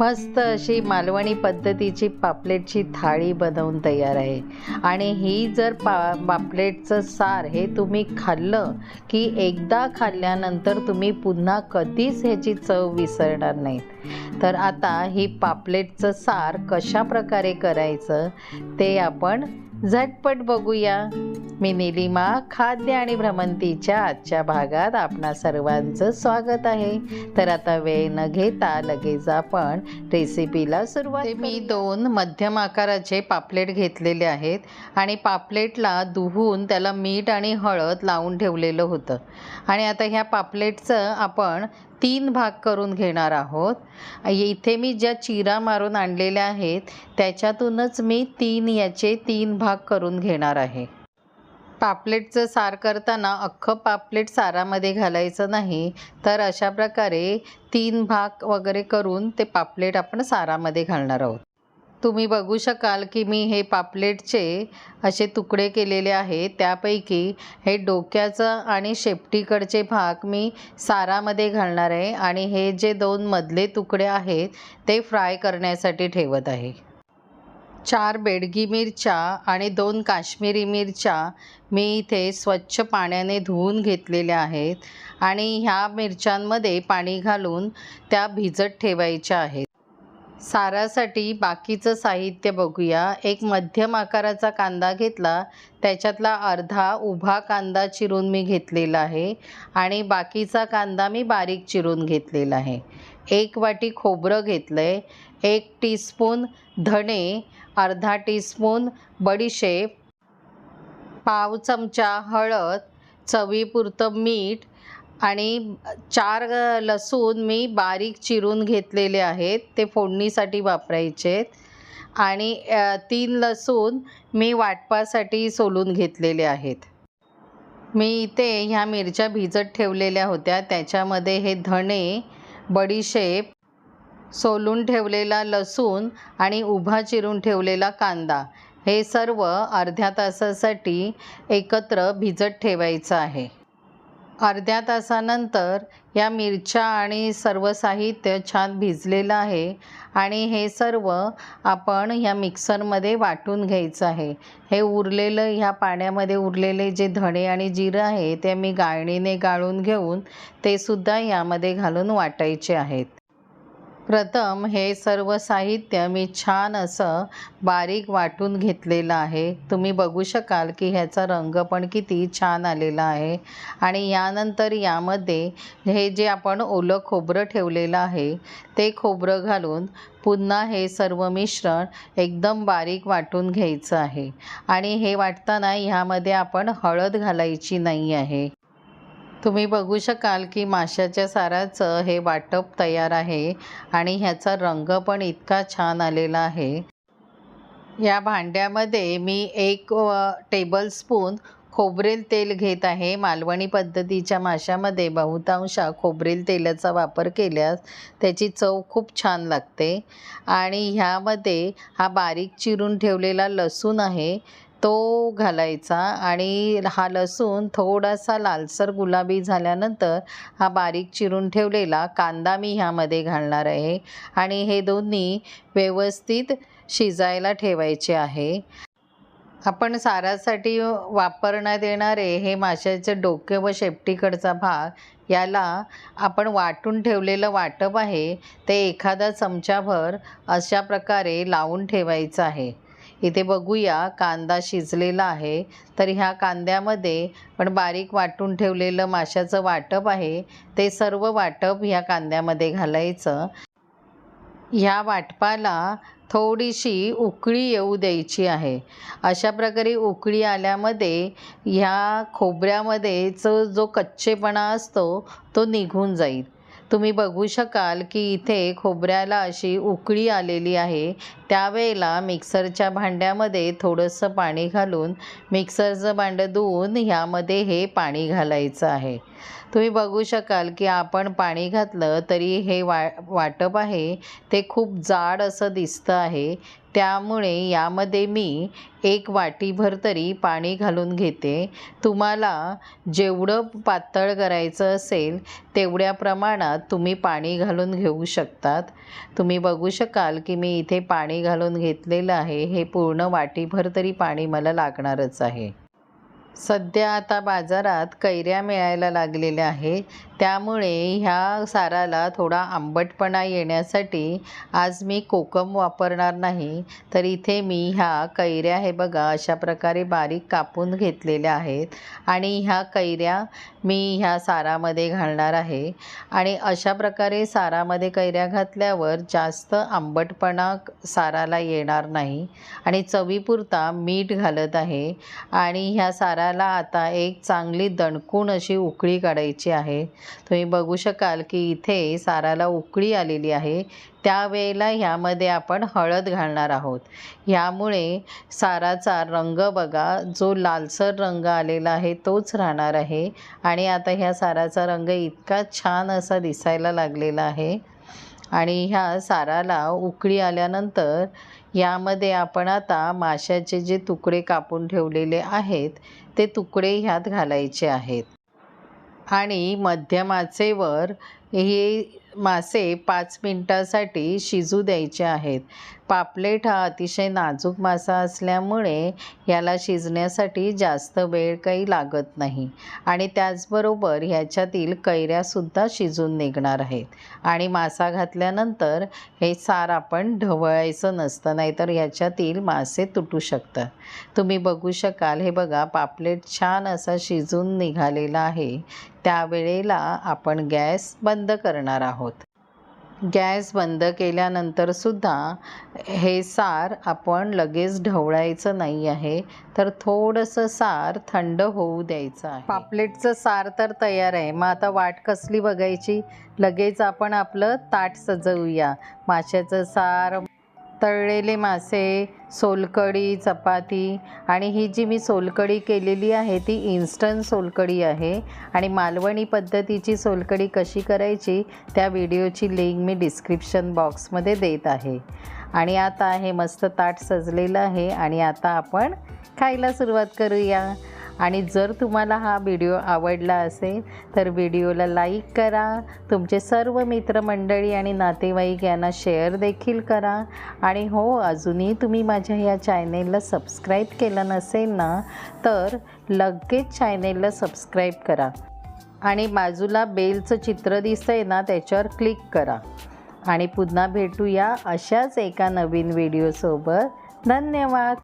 मस्त अशी मालवणी पद्धतीची पापलेटची थाळी बनवून तयार आहे. आणि ही जर पा पापलेटचं सार हे तुम्ही खाल्लं की एकदा खाल्ल्यानंतर तुम्ही पुन्हा कधीच ह्याची चव विसरणार नाहीत. तर आता ही पापलेटचं सार कशा प्रकारे करायचं ते आपण झटपट बघूया. मी निलिमा खाद्य आणि भ्रमंतीच्या आजच्या भागात आपणा सर्वांचं स्वागत आहे. तर आता वेळ न घेता लगेच आपण रेसिपीला सुरुवात मी दोन मध्यम आकाराचे पापलेट घेतलेले आहेत आणि पापलेटला धुवून त्याला मीठ आणि हळद लावून ठेवलेलं होतं. आणि आता ह्या पापलेटचं आपण तीन भाग करून घेणार आहोत. इथे मी ज्या चिरा मारून आणलेल्या आहेत त्याच्यातूनच मी तीन याचे तीन भाग करून घेणार आहे. पापलेटचं सार करताना अख्खं पापलेट सारामध्ये घालायचं नाही तर अशा प्रकारे तीन भाग वगैरे करून ते पापलेट आपण सारामध्ये घालणार आहोत. तुम्ही बघू शकाल की मी हे पापलेटचे असे तुकडे केलेले आहे. त्यापैकी हे डोक्याचं आणि शेपटीकडचे भाग मी सारामध्ये घालणार आहे आणि हे जे दोन मधले तुकडे आहेत ते फ्राय करण्यासाठी ठेवत आहे. चार बेडगी मिरच्या आणि दोन काश्मीरी मिरच्या मी इथे स्वच्छ पाण्याने धुवून घेतलेल्या आहेत आणि ह्या मिरच्यांमध्ये पाणी घालून त्या भिजत ठेवायच्या आहेत. सारासाठी बाकीचं साहित्य बघूया. एक मध्यम आकाराचा कांदा घेतला. त्याच्यातला अर्धा उभा कांदा चिरून मी घेतलेला आहे आणि बाकीचा कांदा मी बारीक चिरून घेतलेला आहे. एक वाटी खोबरं घेतलं आहे एक टीस्पून धणे अर्धा टीस्पून बडीशेप पाव चमचा हळद चवीपुरतं मीठ आणि चार लसूण मी बारीक चिरून घेतलेले आहेत. ते फोडणीसाठी वापरायचे आहेत. आणि तीन लसूण मी वाटपासाठी सोलून घेतलेले आहेत. मी इथे ह्या मिरच्या भिजत ठेवलेल्या होत्या. त्याच्यामध्ये हे धणे बडीशेप सोलून ठेवलेला लसूण आणि उभा चिरून ठेवलेला कांदा हे सर्व अर्ध्या तासासाठी एकत्र भिजत ठेवायचं आहे. अर्ध्या तासानंतर या मिरच्या आणि सर्व साहित्य छान भिजलेलं आहे. आणि हे सर्व आपण ह्या मिक्सरमध्ये वाटून घ्यायचं आहे. हे उरलेलं ह्या पाण्यामध्ये उरलेले जे धणे आणि जिरं आहे ते मी गाळणीने गाळून घेऊन ते सुद्धा यामध्ये घालून वाटायचे आहेत. प्रथम हे सर्व साहित्य मी छान असं बारीक वाटून घेतलेलं आहे. तुम्ही बघू शकाल की ह्याचा रंग पण किती छान आलेला आहे. आणि यानंतर यामध्ये हे जे आपण ओलं खोबरं ठेवलेलं आहे ते खोबरं घालून पुन्हा हे सर्व मिश्रण एकदम बारीक वाटून घ्यायचं आहे. आणि हे वाटताना ह्यामध्ये आपण हळद घालायची नाही आहे. तुम्ही बघू शकाल की माशाच्या साराचं हे वाटप तयार आहे आणि ह्याचा रंग पण इतका छान आलेला आहे. या भांड्यामध्ये मी एक टेबलस्पून खोबरेल तेल घेत आहे. मालवणी पद्धतीच्या माशामध्ये बहुतांश खोबरेल तेलाचा वापर केल्यास त्याची चव खूप छान लागते. आणि ह्यामध्ये हा बारीक चिरून ठेवलेला लसूण आहे. तो घालायचा आणि हा लसूण थोडासा लालसर गुलाबी झाल्यानंतर हा बारीक चिरून ठेवलेला कांदा मी ह्यामध्ये घालणार आहे. आणि हे दोन्ही व्यवस्थित शिजायला ठेवायचे आहे. आपण सारासाठी वापरण्यात येणारे हे माशाचे डोके व शेपटीकडचा भाग. याला आपण वाटून ठेवलेलं वाटप आहे. ते एखादा चमचाभर अशा प्रकारे लावून ठेवायचं आहे. इथे बघूया कांदा शिजलेला आहे. तर ह्या कांद्यामध्ये पण बारीक वाटून ठेवलेलं माशाचं वाटप आहे. ते सर्व वाटप ह्या कांद्यामध्ये घालायचं. ह्या वाटपाला थोडीशी उकळी येऊ द्यायची आहे. अशा प्रकारे उकळी आल्यामध्ये ह्या खोबऱ्यामध्येच जो कच्चेपणा असतो तो निघून जाईल. तुम्ही बघू शकाल की इथे खोबऱ्याला अशी उकळी आलेली आहे. त्यावेळेला मिक्सरच्या भांड्यामध्ये थोडंसं पाणी घालून मिक्सरचं भांडं धुवून ह्यामध्ये हे पाणी घालायचं आहे. तुम्ही बघू शकाल की आपण पाणी घातलं तरी हे वा वाटप आहे. ते खूप जाड असं दिसतं आहे. त्यामुळे यामध्ये मी एक वाटीभर तरी पाणी घालून घेते. तुम्हाला जेवढं पातळ करायचं असेल तेवढ्या प्रमाणात तुम्ही पाणी घालून घेऊ शकतात. तुम्ही बघू शकाल की मी इथे पाणी घालून घेतलेलं आहे. हे पूर्ण वाटीभर तरी पाणी मला लागणारच आहे. सध्या आता बाजारात कैऱ्या मिळायला लागलेल्या आहे. त्यामुळे ह्या साराला थोडा आंबटपणा येण्यासाठी आज मी कोकम वापरणार नाही. तर इथे मी ह्या कैऱ्या हे बघा अशा प्रकारे बारीक कापून घेतलेल्या आहेत. आणि ह्या कैऱ्या मी ह्या सारामध्ये घालणार आहे. आणि अशा प्रकारे सारामध्ये कैऱ्या घातल्यावर जास्त आंबटपणा साराला येणार नाही. आणि चवीपुरता मीठ घालत आहे. आणि ह्या सारा त्याला आता एक चांगली दणकून अशी उकळी काढायची आहे. तुम्ही बघू शकाल की इथे साराला उकळी आलेली आहे. त्यावेळेला ह्यामध्ये आपण हळद घालणार आहोत. ह्यामुळे साराचा रंग बघा जो लालसर रंग आलेला आहे तोच राहणार आहे. आणि आता ह्या साराचा रंग इतका छान असा दिसायला लागलेला आहे. आणि ह्या साराला उकळी आल्यानंतर यामध्ये आपण आता माशाचे जे तुकडे कापून ठेवलेले आहेत ते तुकडे ह्यात घालायचे आहेत. आणि मध्यमाचे वर हे मासे पाच मिनटासाठी शिजू द्यायचे आहेत. पापलेट हा अतिशय नाजूक मासा असल्यामुळे याला शिजण्यासाठी जास्त वेळ काही लागत नाही आणि त्याचबरोबर ह्याच्यातील कैऱ्यासुद्धा शिजून निघणार आहेत. आणि मासा घातल्यानंतर हे सार आपण ढवळायचं नसतं नाहीतर ह्याच्यातील मासे तुटू शकतात. तुम्ही बघू शकाल हे बघा पापलेट छान असा शिजून निघालेला आहे. त्यावेळेला आपण गॅस बंद बंद करणार आहोत. गॅस बंद केल्यानंतर सुद्धा हे सार आपण लगेच ढवळायचं नाही आहे तर थोडंसं सार थंड होऊ द्यायचं आहे. पापलेटचं सार तर तयार आहे मग आता वाट कसली बघायची? लगेच आपण आपलं ताट सजवूया. माशाचं सार तळलेले मासे सोलकढी चपाती आणि ही जी मी सोलकढी केलेली आहे ती इन्स्टंट सोलकढी आहे आणि मालवणी पद्धतीची सोलकढी कशी करायची त्या व्हिडिओची लिंक मी डिस्क्रिप्शन बॉक्समध्ये देत आहे. आणि आता हे मस्त ताट सजलेलं आहे आणि आता आपण खायला सुरुवात करूया. आणि जर तुम्हाला हा व्हिडिओ आवडला असेल तर व्हिडिओला लाईक करा तुमचे सर्व मित्रमंडळी आणि नातेवाईक यांना शेअर देखील करा. आणि हो अजूनही तुम्ही माझ्या या चॅनेलला सबस्क्राईब केलं नसेल ना तर लगेच चॅनेलला सबस्क्राईब करा. आणि बाजूला बेलचं चित्र दिसतंय ना त्याच्यावर क्लिक करा. आणि पुन्हा भेटूया अशाच एका नवीन व्हिडिओसोबत. धन्यवाद!